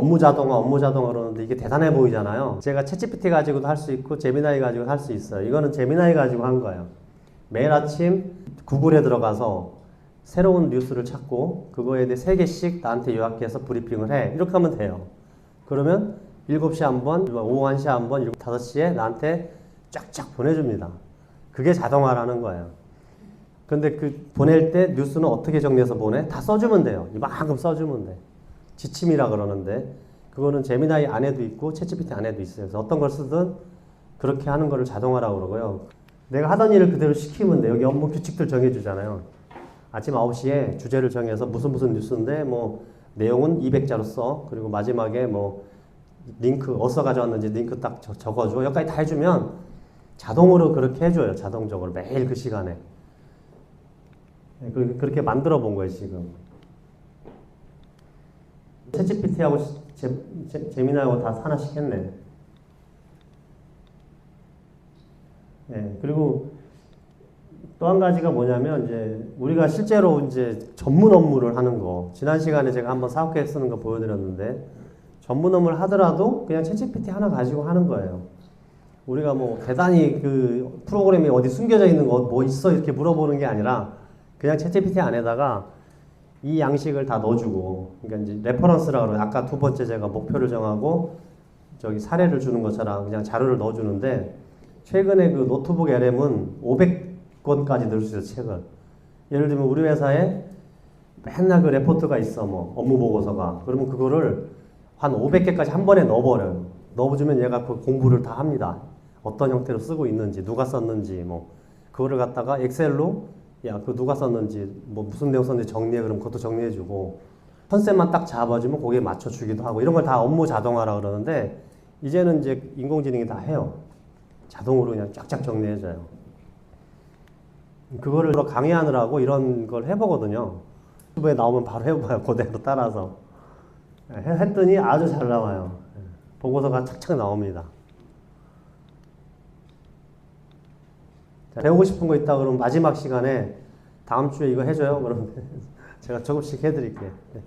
업무 자동화, 업무 자동화 그러는데 이게 대단해 보이잖아요. 제가 챗GPT 가지고도 할 수 있고 제미나이 가지고 할수 있어요. 이거는 제미나이 가지고 한 거예요. 매일 아침 구글에 들어가서 새로운 뉴스를 찾고 그거에 대해 세 개씩 나한테 요약해서 브리핑을 해. 이렇게 하면 돼요. 그러면 7시에 한 번, 오후 1시에 한 번, 5시에 나한테 쫙쫙 보내줍니다. 그게 자동화라는 거예요. 근데 그 보낼 때 뉴스는 어떻게 정리해서 보내? 다 써주면 돼요. 이만큼 써주면 돼. 지침이라 그러는데 그거는 제미나이 안에도 있고 챗GPT 안에도 있어요. 그래서 어떤 걸 쓰든 그렇게 하는 거를 자동화라고 그러고요. 내가 하던 일을 그대로 시키면 돼. 여기 업무 규칙들 정해주잖아요. 아침 9시에 주제를 정해서 무슨 무슨 뉴스인데 뭐 내용은 200자로 써. 그리고 마지막에 뭐 링크 어디서 가져왔는지 링크 딱 적- 적어줘. 여기까지 다 해주면 자동으로 그렇게 해줘요. 자동적으로 매일 그 시간에. 네, 그- 그렇게 만들어 본 거예요 지금. 제, 제미나하고 다 하나씩 했네. 네, 그리고 또 한 가지가 뭐냐면 이제 우리가 실제로 이제 전문 업무를 하는 거 지난 시간에 제가 한번 사업계획 쓰는 거 보여드렸는데 전문 업무를 하더라도 그냥 챗GPT 하나 가지고 하는 거예요. 우리가 뭐 대단히 그 프로그램이 어디 숨겨져 있는 거 뭐 있어 이렇게 물어보는 게 아니라 그냥 챗GPT 안에다가 이 양식을 다 넣어주고 그러니까 이제 레퍼런스라 그러면 아까 두 번째 제가 목표를 정하고 저기 사례를 주는 것처럼 그냥 자료를 넣어주는데 최근에 그 노트북 LM은 500권까지 넣을 수 있어요 책을. 예를 들면 우리 회사에 맨날 그 레포트가 있어 뭐 업무 보고서가. 그러면 그거를 한 500개까지 한 번에 넣어버려요. 넣어주면 얘가 그 공부를 다 합니다. 어떤 형태로 쓰고 있는지 누가 썼는지 뭐 그거를 갖다가 엑셀로 야, 그 누가 썼는지, 뭐 무슨 내용 썼는지 정리해, 그럼 그것도 정리해 주고, 컨셉만 딱 잡아주면 거기에 맞춰 주기도 하고, 이런 걸 다 업무 자동화라 그러는데, 이제는 이제 인공지능이 다 해요. 자동으로 그냥 쫙쫙 정리해 줘요. 그거를 강의하느라고 이런 걸 해보거든요. 유튜브에 나오면 바로 해봐요. 그대로 따라서. 해- 했더니 아주 잘 나와요. 보고서가 착착 나옵니다. 배우고 싶은 거 있다 그러면 마지막 시간에 다음 주에 이거 해줘요. 그러면 제가 조금씩 해드릴게요. 네.